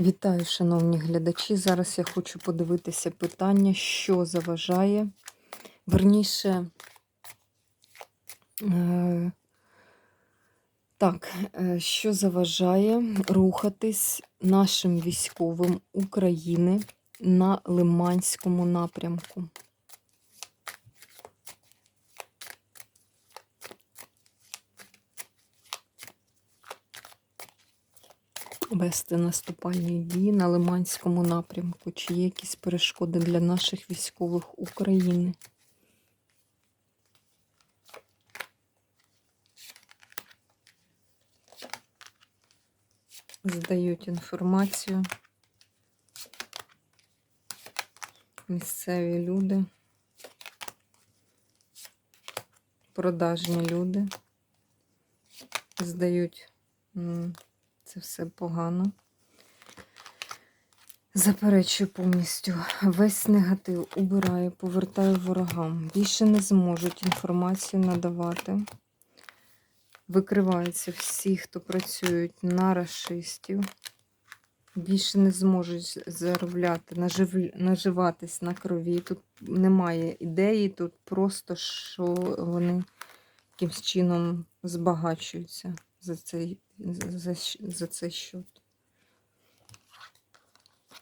Вітаю, шановні глядачі. Зараз я хочу подивитися питання, що заважає. Верніше, е, так, е, що заважає рухатись нашим військовим України на Лиманському напрямку. Вести наступальні дії на Лиманському напрямку? Чи є якісь перешкоди для наших військових України? Здають інформацію. Місцеві люди, продажні люди здають це все погано. Заперечую повністю весь негатив убираю, повертаю ворогам. Більше не зможуть інформацію надавати. Викриваються всі, хто працюють на расистів. Більше не зможуть заробляти, нажив... наживатись на крові. Тут немає ідеї, тут просто що вони якимсь чином збагачуються за цей, за, за цей счет.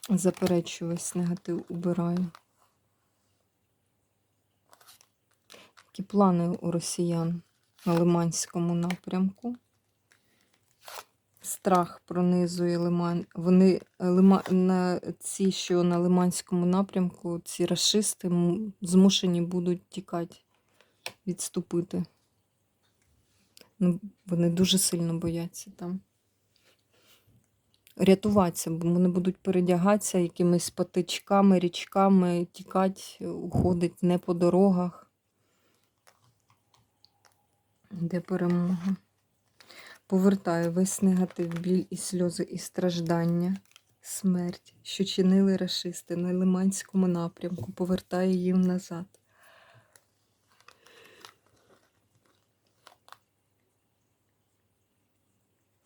Заперечую весь негатив убираю. Які плани у росіян на Лиманському напрямку. Страх пронизує Лиман. Вони лима, на ці, що на Лиманському напрямку, ці расисти змушені будуть тікати, відступити. Ну, вони дуже сильно бояться там. Рятуватися, бо вони будуть передягатися якимись патичками, річками, тікати, уходить не по дорогах. Де перемога? Повертаю весь негатив, біль і сльози, і страждання, смерть, що чинили рашисти на Лиманському напрямку, повертаю їм назад.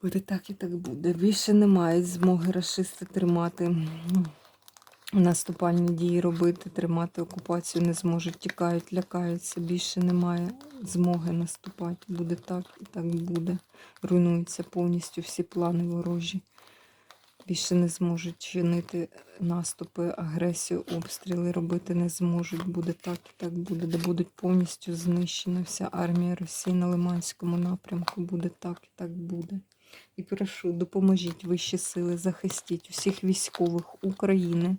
Буде так і так буде. Більше немає змоги расисти тримати наступальні дії робити, тримати окупацію не зможуть, тікають, лякаються. Більше немає змоги наступати. Буде так і так буде. Руйнуються повністю всі плани ворожі. Більше не зможуть чинити наступи, агресію, обстріли робити не зможуть. Буде так і так буде. Де будуть повністю знищена вся армія Росії на Лиманському напрямку. Буде так і так буде. І прошу, допоможіть вищі сили, захистіть усіх військових України,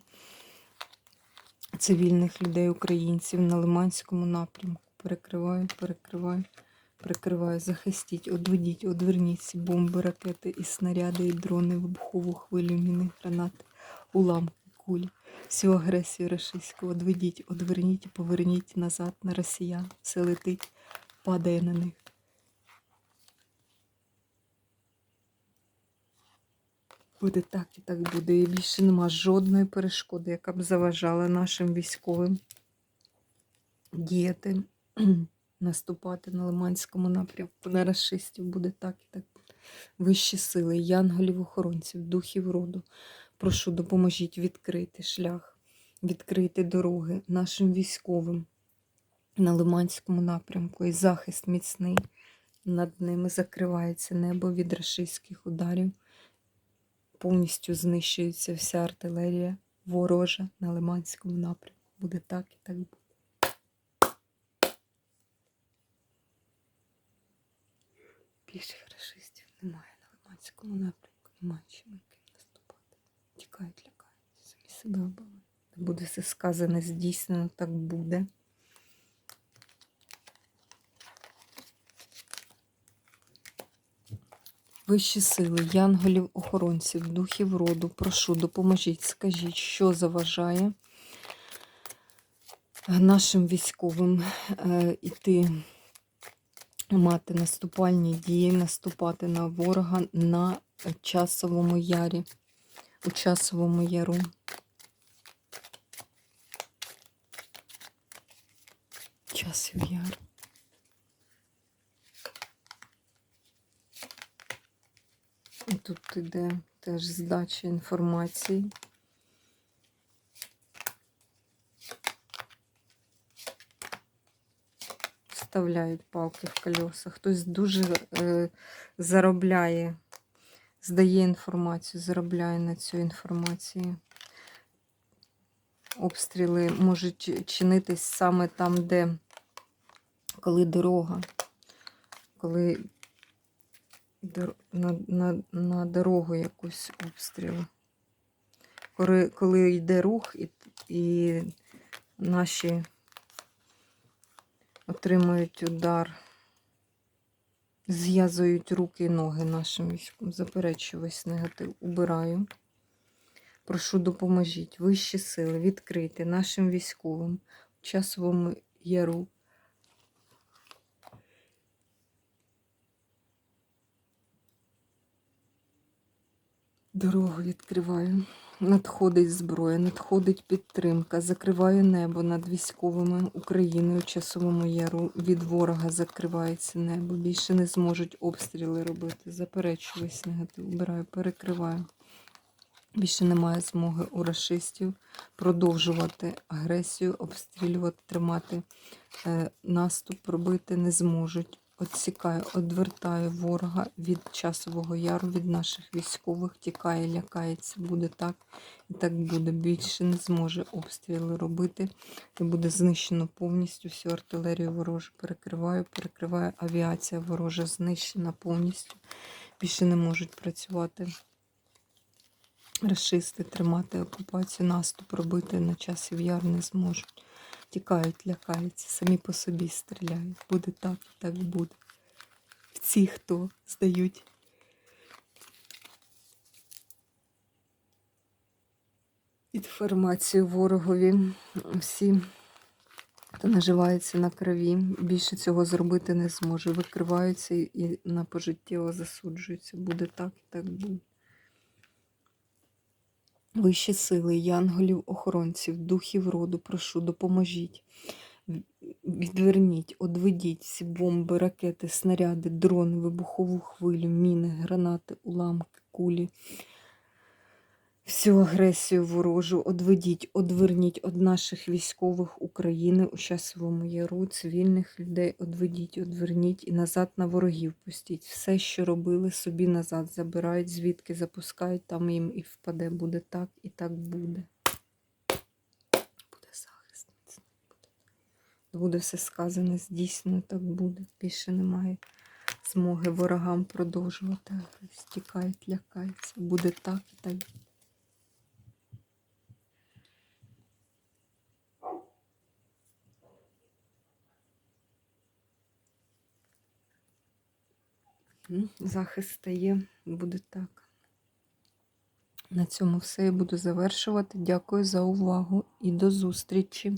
цивільних людей, українців на Лиманському напрямку. Перекриваю, перекриваю, перекриваю, захистіть, одведіть, одверніть ці бомби, ракети і снаряди, і дрони, вибухову хвилю, міни, гранати, уламки, кулі. Всю агресію рашистську одведіть, одверніть і поверніть назад на росіян. Все летить, падає на них. Буде так і так буде. І більше нема жодної перешкоди, яка б заважала нашим військовим діяти, наступати на Лиманському напрямку. На расистів буде так і так. Вищі сили, янголів, охоронців, духів роду. Прошу, допоможіть відкрити шлях, відкрити дороги нашим військовим на Лиманському напрямку. І захист міцний над ними закривається небо від рашистських ударів повністю знищується вся артилерія ворожа на Лиманському напрямку. Буде так і так буде. Більше рашистів немає на Лиманському напрямку, немає чим наступати. Тікають, лякаються, самі себе вбивають. Буде все сказане, здійснено, так буде. Вищі сили, янголів, охоронців, духів роду, прошу, допоможіть, скажіть, що заважає нашим військовим е, іти мати наступальні дії, наступати на ворога на часовому ярі, у часовому яру. Часів яр. Тут іде теж здача інформації. Вставляють палки в колеса. Хтось дуже е, заробляє, здає інформацію, заробляє на цю інформацію. Обстріли можуть чинитись саме там, де коли дорога, коли на, на, на дорогу якусь обстріл. Коли, коли йде рух і, і наші отримують удар, зв'язують руки і ноги нашим військом. Заперечую весь негатив. Убираю. Прошу, допоможіть. Вищі сили відкрити нашим військовим в часовому яру. Дорогу відкриваю. Надходить зброя, надходить підтримка. Закриваю небо над військовими України у часовому яру. Від ворога закривається небо. Більше не зможуть обстріли робити. Заперечую весь негатив. Убираю, перекриваю. Більше немає змоги у рашистів продовжувати агресію, обстрілювати, тримати е, наступ, робити не зможуть. Отсікаю, одвертаю ворога від часового яру, від наших військових, тікає, лякається, буде так і так буде. Більше не зможе обстріли робити. І буде знищено повністю всю артилерію ворожу. Перекриваю, перекриваю. Авіація ворожа знищена повністю. Більше не можуть працювати Рашисти тримати окупацію, наступ робити на часів яр не зможуть. Тікають, лякаються, самі по собі стріляють. Буде так і так буде. Всі, хто здають. Інформацію ворогові. Всі, хто наживається на крові, більше цього зробити не зможе. Викриваються і на пожиттєво засуджуються. Буде так і так буде. Вищі сили, янголів, охоронців, духів роду, прошу, допоможіть. Відверніть, одведіть всі бомби, ракети, снаряди, дрони, вибухову хвилю, міни, гранати, уламки, кулі. Всю агресію ворожу одведіть, одверніть від наших військових України у часовому яру, цивільних людей одведіть, одверніть і назад на ворогів пустіть. Все, що робили, собі назад забирають, звідки запускають, там їм і впаде. Буде так і так буде. Буде захист. Буде, буде все сказане, здійснено, так буде. Більше немає змоги ворогам продовжувати. агресію. Тікають, лякаються. Буде так і так. Захист стає, буде так. На цьому все я буду завершувати. Дякую за увагу і до зустрічі!